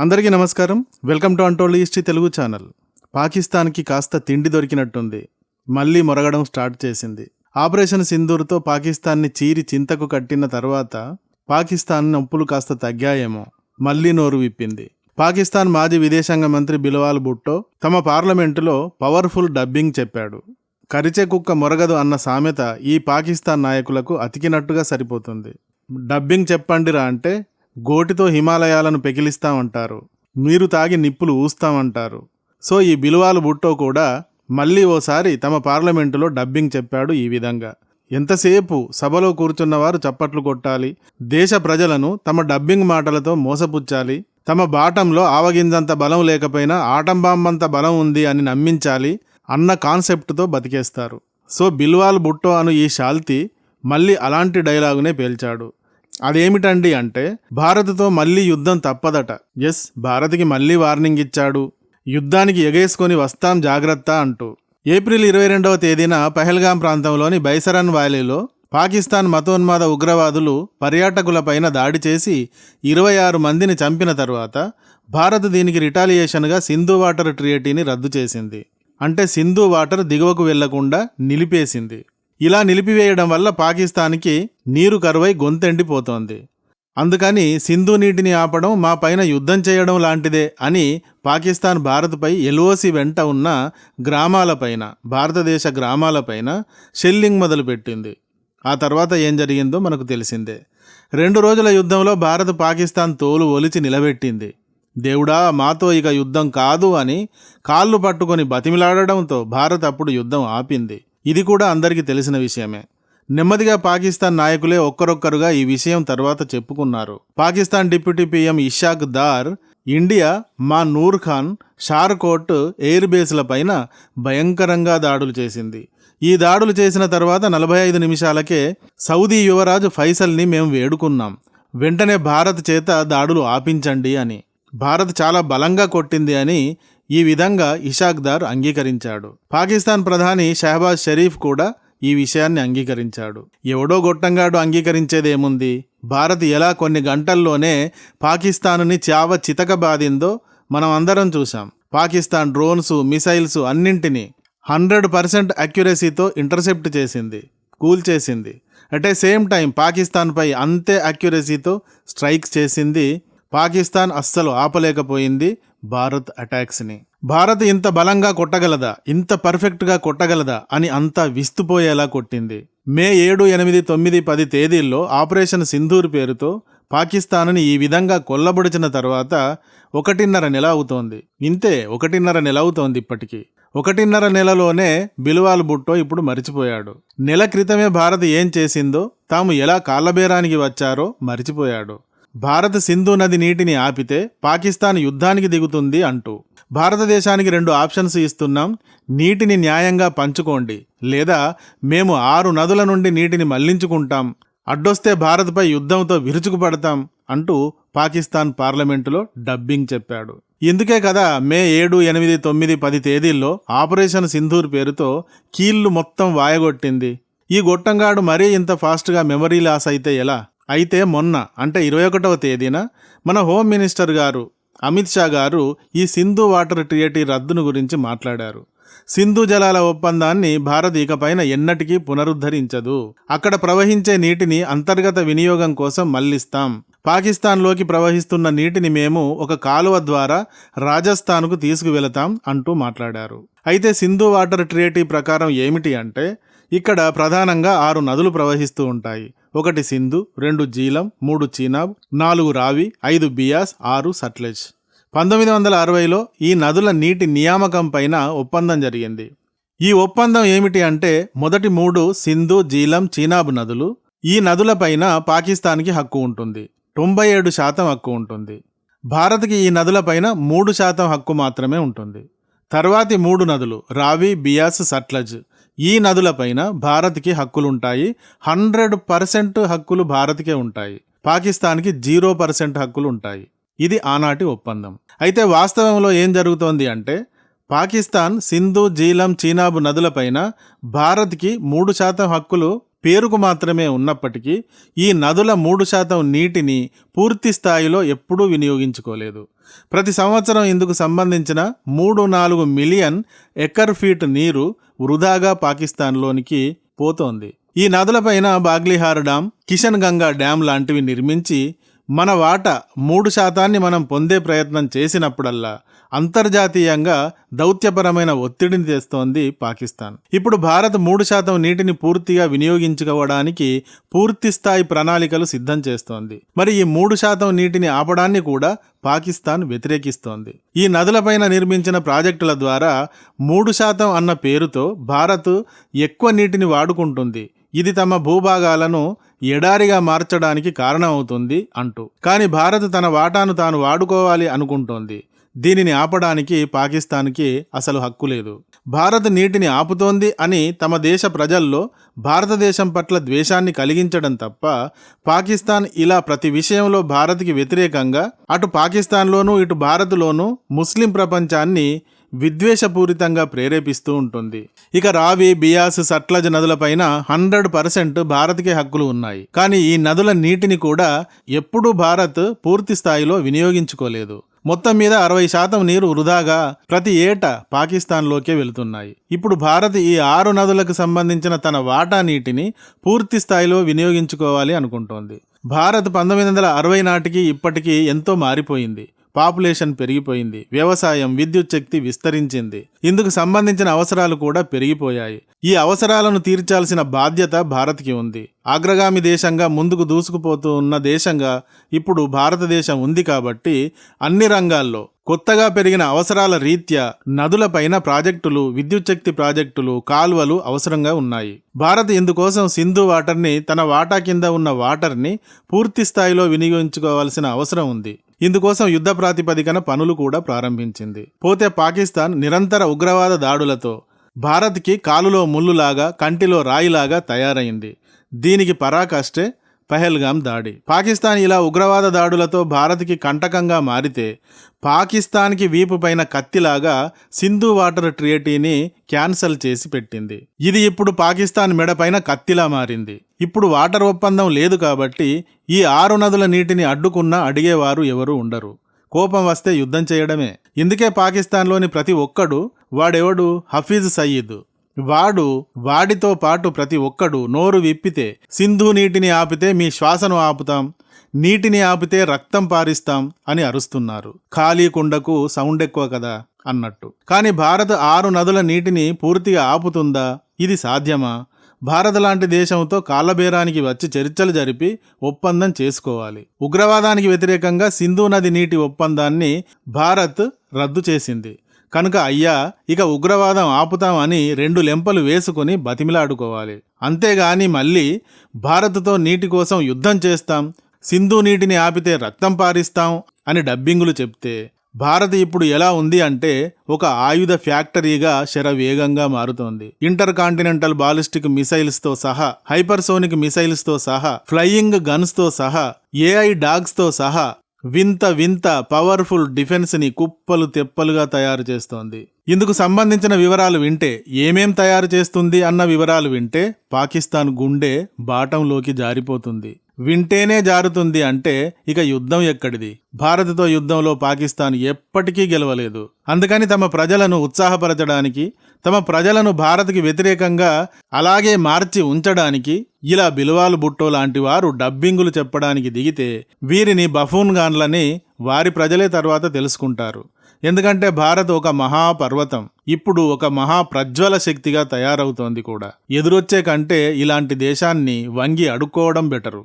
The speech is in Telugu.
అందరికీ నమస్కారం. Welcome to untold history Telugu channel. పాకిస్తాన్కి కాస్త తిండి దొరికినట్టుంది. మళ్ళీ మొరగడం స్టార్ట్ చేసింది. ఆపరేషన్ సింధూర్తో పాకిస్తాన్ని చీరి చింతకు కట్టిన తర్వాత పాకిస్తాన్ నొప్పులు కాస్త తగ్గాయేమో. మళ్ళీ నోరు విప్పింది. పాకిస్తాన్ మాజీ విదేశాంగ మంత్రి బిలవాల్ భుట్టో తమ పార్లమెంటులో పవర్ఫుల్ డబ్బింగ్ చెప్పాడు. కరిచే కుక్క మొరగదు అన్న సామెత ఈ పాకిస్తాన్ నాయకులకు అతికినట్టుగా సరిపోతుంది. డబ్బింగ్ చెప్పండిరా అంటే గోటితో హిమాలయాలను పెకిలిస్తామంటారు. మీరు తాగి నిప్పులు ఊస్తామంటారు. సో ఈ బిలువాలు బుట్టో కూడా మళ్ళీ ఓసారి తమ పార్లమెంటులో డబ్బింగ్ చెప్పాడు ఈ విధంగా. ఎంతసేపు సభలో కూర్చున్నవారు చప్పట్లు కొట్టాలి దేశ ప్రజలను తమ డబ్బింగ్ మాటలతో మోసపుచ్చాలి తమ బాటంలో ఆవగింజంత బలం లేకపోయినా ఆటంబాంబంత బలం ఉంది అని నమ్మించాలి అన్న కాన్సెప్ట్తో బతికేస్తారు. సో బిల్వాల్ బుట్టో అను ఈ శాల్తీ మళ్ళీ అలాంటి డైలాగునే పేల్చాడు. అదేమిటండి అంటే భారత్తో మళ్ళీ యుద్ధం తప్పదట. ఎస్ భారత్కి మళ్ళీ వార్నింగ్ ఇచ్చాడు. యుద్ధానికి ఎగేసుకొని వస్తాం జాగ్రత్త అంటూ. ఏప్రిల్ ఇరవై రెండవ తేదీన పహల్గాం ప్రాంతంలోని బైసరన్ వ్యాలీలో పాకిస్తాన్ మతోన్మాద ఉగ్రవాదులు పర్యాటకులపైన దాడి చేసి ఇరవై ఆరు మందిని చంపిన తరువాత భారత్ దీనికి రిటాలియేషన్గా సింధు వాటర్ ట్రియేటీని రద్దు చేసింది. అంటే సింధు వాటర్ దిగువకు వెళ్ళకుండా నిలిపేసింది. ఇలా నిలిపివేయడం వల్ల పాకిస్తాన్కి నీరు కరువై గొంతెండిపోతోంది. అందుకని సింధు నీటిని ఆపడం మా పైన యుద్ధం చేయడం లాంటిదే అని పాకిస్తాన్ భారత్పై ఎల్ఓసి వెంట ఉన్న గ్రామాలపైన భారతదేశ గ్రామాలపైన షెల్లింగ్ మొదలుపెట్టింది. ఆ తర్వాత ఏం జరిగిందో మనకు తెలిసిందే. రెండు రోజుల యుద్ధంలో భారత్ పాకిస్తాన్ తోలు ఒలిచి నిలబెట్టింది. దేవుడా మాతో ఇక యుద్ధం కాదు అని కాళ్ళు పట్టుకొని బతిమిలాడడంతో భారత్ అప్పుడు యుద్ధం ఆపింది. ఇది కూడా అందరికీ తెలిసిన విషయమే. నెమ్మదిగా పాకిస్తాన్ నాయకులే ఒక్కరొక్కరుగా ఈ విషయం తర్వాత చెప్పుకున్నారు. Pakistan deputy PM Ishaq Dar India మా నూర్ ఖాన్ షార్కోట్ ఎయిర్ బేస్ల పైన భయంకరంగా దాడులు చేసింది. ఈ దాడులు చేసిన తర్వాత నలభై ఐదు నిమిషాలకే సౌదీ యువరాజు ఫైసల్ని మేము వేడుకున్నాం. వెంటనే భారత్ చేత దాడులు ఆపించండి అని. భారత్ చాలా బలంగా కొట్టింది అని ఈ విధంగా ఇషాక్ దార్ అంగీకరించాడు. పాకిస్తాన్ ప్రధాని షహబాజ్ షరీఫ్ కూడా ఈ విషయాన్ని అంగీకరించాడు. ఎవడో గొట్టంగాడు అంగీకరించేదేముంది? భారత్ ఎలా కొన్ని గంటల్లోనే పాకిస్తానుని చావ చితక బాధిందో మనం అందరం చూసాం పాకిస్తాన్ డ్రోన్స్ మిసైల్స్ అన్నింటినీ హండ్రెడ్ పర్సెంట్ అక్యురసీతో ఇంటర్సెప్ట్ చేసింది కూల్ చేసింది. అట్ ఏ సేమ్ టైం పాకిస్తాన్పై అంతే అక్యురసీతో స్ట్రైక్స్ చేసింది పాకిస్తాన్ అస్సలు ఆపలేకపోయింది భారత్ అటాక్స్ని. భారత్ ఇంత బలంగా కొట్టగలదా? ఇంత పర్ఫెక్ట్గా కొట్టగలదా? అని అంతా విస్తుపోయేలా కొట్టింది. మే ఏడు ఎనిమిది తొమ్మిది పది తేదీల్లో ఆపరేషన్ సింధూర్ పేరుతో పాకిస్తాన్ని ఈ విధంగా కొల్లబొడిచిన తర్వాత ఒకటిన్నర నెల అవుతోంది. ఇంతే ఒకటిన్నర నెల అవుతోంది ఇప్పటికీ. ఒకటిన్నర నెలలోనే బిలువాల్ బుట్టో ఇప్పుడు మరిచిపోయాడు. నెల క్రితమే భారత్ ఏం చేసిందో తాము ఎలా కాళ్ళబేరానికి వచ్చారో మరిచిపోయాడు. భారత్ సింధు నది నీటిని ఆపితే పాకిస్తాన్ యుద్ధానికి దిగుతుంది అంటూ. భారతదేశానికి రెండు ఆప్షన్స్ ఇస్తున్నాం. నీటిని న్యాయంగా పంచుకోండి. లేదా మేము ఆరు నదుల నుండి నీటిని మళ్ళించుకుంటాం. అడ్డొస్తే భారత్పై యుద్ధంతో విరుచుకుపడతాం అంటూ పాకిస్తాన్ పార్లమెంటులో డబ్బింగ్ చెప్పాడు. ఇందుకే కదా మే ఏడు ఎనిమిది తొమ్మిది పది తేదీల్లో ఆపరేషన్ సింధూర్ పేరుతో కీళ్ళు మొత్తం వాయగొట్టింది. ఈ గొట్టంగాడు మరీ ఇంత ఫాస్ట్గా మెమరీ లాస్ అయితే ఎలా? అయితే మొన్న అంటే ఇరవై ఒకటవ తేదీన మన హోమ్ మినిస్టర్ గారు అమిత్ షా గారు ఈ సింధు వాటర్ ట్రియేటీ రద్దును గురించి మాట్లాడారు. సింధు జలాల ఒప్పందాన్ని భారత్ ఇకపైన ఎన్నటికీ పునరుద్ధరించదు. అక్కడ ప్రవహించే నీటిని అంతర్గత వినియోగం కోసం మళ్ళిస్తాం. పాకిస్తాన్లోకి ప్రవహిస్తున్న నీటిని మేము ఒక కాలువ ద్వారా రాజస్థాన్కు తీసుకువెళతాం అంటూ మాట్లాడారు. అయితే సింధు వాటర్ ట్రియేటీ ప్రకారం ఏమిటి అంటే ఇక్కడ ప్రధానంగా ఆరు నదులు ప్రవహిస్తూ ఉంటాయి. ఒకటి సింధు రెండు జీలం మూడు చీనాబ్ నాలుగు రావి ఐదు బియాస్ ఆరు సట్లెజ్. పంతొమ్మిది వందల అరవైలో ఈ నదుల నీటి నియామకం పైన ఒప్పందం జరిగింది. ఈ ఒప్పందం ఏమిటి అంటే మొదటి మూడు సింధు జీలం చీనాబ్ నదులు ఈ నదులపైన పాకిస్తాన్కి హక్కు ఉంటుంది. తొంభై ఏడు శాతం హక్కు ఉంటుంది. భారత్కి ఈ నదులపైన మూడు శాతం హక్కు మాత్రమే ఉంటుంది. తర్వాతి మూడు నదులు రావి బియాస్ సట్లజ్. ఈ నదులపైన భారత్కి హక్కులుంటాయి. హండ్రెడ్ పర్సెంట్ హక్కులు భారత్కే ఉంటాయి. పాకిస్తాన్కి జీరో పర్సెంట్ హక్కులు ఉంటాయి ఇది ఆనాటి ఒప్పందం. అయితే వాస్తవంలో ఏం జరుగుతోంది అంటే పాకిస్తాన్ సింధు జీలం చీనాబు నదులపైన భారత్కి మూడు శాతం హక్కులు పేరుకు మాత్రమే ఉన్నప్పటికీ ఈ నదుల మూడు శాతం నీటిని పూర్తి స్థాయిలో ఎప్పుడూ వినియోగించుకోలేదు. ప్రతి సంవత్సరం ఇందుకు సంబంధించిన మూడు నాలుగు మిలియన్ ఎకర్ ఫీట్ నీరు వృధాగా పాకిస్తాన్లోనికి పోతోంది. ఈ నదులపైన బాగ్లిహార్ డామ్ కిషన్ గంగా డ్యామ్ లాంటివి నిర్మించి మన వాట మూడు శాతాన్ని మనం పొందే ప్రయత్నం చేసినప్పుడల్లా అంతర్జాతీయంగా దౌత్యపరమైన ఒత్తిడిని తెస్తోంది పాకిస్తాన్. ఇప్పుడు భారత్ మూడు శాతం నీటిని పూర్తిగా వినియోగించుకోవడానికి పూర్తి స్థాయి ప్రణాళికలు సిద్ధం చేస్తోంది. మరి ఈ మూడు శాతం నీటిని ఆపడాన్ని కూడా పాకిస్తాన్ వ్యతిరేకిస్తోంది. ఈ నదులపైన నిర్మించిన ప్రాజెక్టుల ద్వారా మూడు శాతం అన్న పేరుతో భారత్ ఎక్కువ నీటిని వాడుకుంటుంది. ఇది తమ భూభాగాలను ఎడారిగా మార్చడానికి కారణమవుతుంది అంటూ. కానీ భారత్ తన వాటాను తాను వాడుకోవాలి అనుకుంటోంది. దీనిని ఆపడానికి పాకిస్తాన్కి అసలు హక్కు లేదు. భారత్ నీటిని ఆపుతోంది అని తమ దేశ ప్రజల్లో భారతదేశం పట్ల ద్వేషాన్ని కలిగించడం తప్ప పాకిస్తాన్ ఇలా ప్రతి విషయంలో భారత్కి వ్యతిరేకంగా అటు పాకిస్తాన్లోనూ ఇటు భారత్లోనూ ముస్లిం ప్రపంచాన్ని విద్వేషపూరితంగా ప్రేరేపిస్తూ ఉంటుంది. ఇక రావి బియాస్ సట్లజ్ నదులపైన హండ్రెడ్ పర్సెంట్ భారత్కే హక్కులు ఉన్నాయి. కానీ ఈ నదుల నీటిని కూడా ఎప్పుడూ భారత్ పూర్తి స్థాయిలో వినియోగించుకోలేదు. మొత్తం మీద అరవై శాతం నీరు వృధాగా ప్రతి ఏటా పాకిస్తాన్లోకే వెళుతున్నాయి. ఇప్పుడు భారత్ ఈ ఆరు నదులకు సంబంధించిన తన వాటా నీటిని పూర్తి స్థాయిలో వినియోగించుకోవాలి అనుకుంటోంది. భారత్ పంతొమ్మిది వందల అరవై నాటికి ఇప్పటికీ ఎంతో మారిపోయింది. పాపులేషన్ పెరిగిపోయింది. వ్యవసాయం విద్యుత్ శక్తి విస్తరించింది. ఇందుకు సంబంధించిన అవసరాలు కూడా పెరిగిపోయాయి. ఈ అవసరాలను తీర్చాల్సిన బాధ్యత భారత్కి ఉంది. అగ్రగామి దేశంగా ముందుకు దూసుకుపోతూ ఉన్న దేశంగా ఇప్పుడు భారతదేశం ఉంది కాబట్టి అన్ని రంగాల్లో కొత్తగా పెరిగిన అవసరాల రీత్యా నదులపైన ప్రాజెక్టులు విద్యుత్ శక్తి ప్రాజెక్టులు కాల్వలు అవసరంగా ఉన్నాయి. భారత్ ఇందుకోసం సింధు వాటర్ని తన వాటా కింద ఉన్న వాటర్ని పూర్తి స్థాయిలో వినియోగించుకోవాల్సిన అవసరం ఉంది. ఇందుకోసం యుద్ధ ప్రాతిపదికన పనులు కూడా ప్రారంభించింది. పోతే పాకిస్తాన్ నిరంతర ఉగ్రవాద దాడులతో భారత్కి కాలులో ముల్లులాగా కంటిలో రాయిలాగా తయారైంది. దీనికి పరాకాష్టే పహల్గాం దాడి. పాకిస్తాన్ ఇలా ఉగ్రవాద దాడులతో భారత్కి కంటకంగా మారితే పాకిస్తాన్కి వీపు పైన కత్తిలాగా సింధు వాటర్ ట్రియేటీని క్యాన్సల్ చేసి పెట్టింది. ఇది ఇప్పుడు పాకిస్తాన్ మెడపైన కత్తిలా మారింది. ఇప్పుడు వాటర్ ఒప్పందం లేదు కాబట్టి ఈ ఆరు నదుల నీటిని అడ్డుకున్నా అడిగేవారు ఎవరు ఉండరు. కోపం వస్తే యుద్ధం చేయడమే. ఇందుకే పాకిస్తాన్లోని ప్రతి ఒక్కడు వాడెవడు? హఫీజ్ సయీద్ వాడు వాడితో పాటు ప్రతి ఒక్కడు నోరు విప్పితే సింధు నీటిని ఆపితే మీ శ్వాసను ఆపుతాం నీటిని ఆపితే రక్తం పారిస్తాం అని అరుస్తున్నారు. ఖాళీ కుండకు సౌండ్ ఎక్కువ కదా అన్నట్టు. కానీ భారత్ ఆరు నదుల నీటిని పూర్తిగా ఆపుతుందా? ఇది సాధ్యమా? భారత్ లాంటి దేశంతో కాలబేరానికి వచ్చి చర్చలు జరిపి ఒప్పందం చేసుకోవాలి. ఉగ్రవాదానికి వ్యతిరేకంగా సింధు నది నీటి ఒప్పందాన్ని భారత్ రద్దు చేసింది. కనుక అయ్యా ఇక ఉగ్రవాదం ఆపుతామని రెండు లెంపలు వేసుకుని బతిమిలాడుకోవాలి. అంతేగాని మళ్ళీ భారత్తో నీటి కోసం యుద్ధం చేస్తాం సింధు నీటిని ఆపితే రక్తం పారిస్తాం అని డబ్బింగులు చెప్తే భారత్ ఇప్పుడు ఎలా ఉంది అంటే ఒక ఆయుధ ఫ్యాక్టరీగా శరవేగంగా మారుతోంది. ఇంటర్ కాంటినెంటల్ బాలిస్టిక్ మిసైల్స్తో సహా హైపర్సోనిక్ మిసైల్స్తో సహా ఫ్లయింగ్ గన్స్తో సహా ఏఐ డాగ్స్తో సహా వింత వింత పవర్ఫుల్ డిఫెన్స్ని కుప్పలు తెప్పలుగా తయారు చేస్తోంది. ఇందుకు సంబంధించిన వివరాలు వింటే ఏమేం తయారు చేస్తుంది అన్న వివరాలు వింటే పాకిస్తాన్ గుండె బాటంలోకి జారిపోతుంది. వింటేనే జారుతుంది అంటే ఇక యుద్ధం ఎక్కడిది? భారత్తో యుద్ధంలో పాకిస్తాన్ ఎప్పటికీ గెలవలేదు. అందుకని తమ ప్రజలను ఉత్సాహపరచడానికి తమ ప్రజలను భారత్కి వ్యతిరేకంగా అలాగే మార్చి ఉంచడానికి ఇలా బిలువాలు బుట్టో లాంటి వారు డబ్బింగులు చెప్పడానికి దిగితే వీరిని బఫూన్ గాన్లని వారి ప్రజలే తర్వాత తెలుసుకుంటారు. ఎందుకంటే భారత్ ఒక మహాపర్వతం. ఇప్పుడు ఒక మహా ప్రజ్వల శక్తిగా తయారవుతోంది కూడా. ఎదురొచ్చే కంటే ఇలాంటి దేశాన్ని వంగి అడుక్కోవడం బెటరు.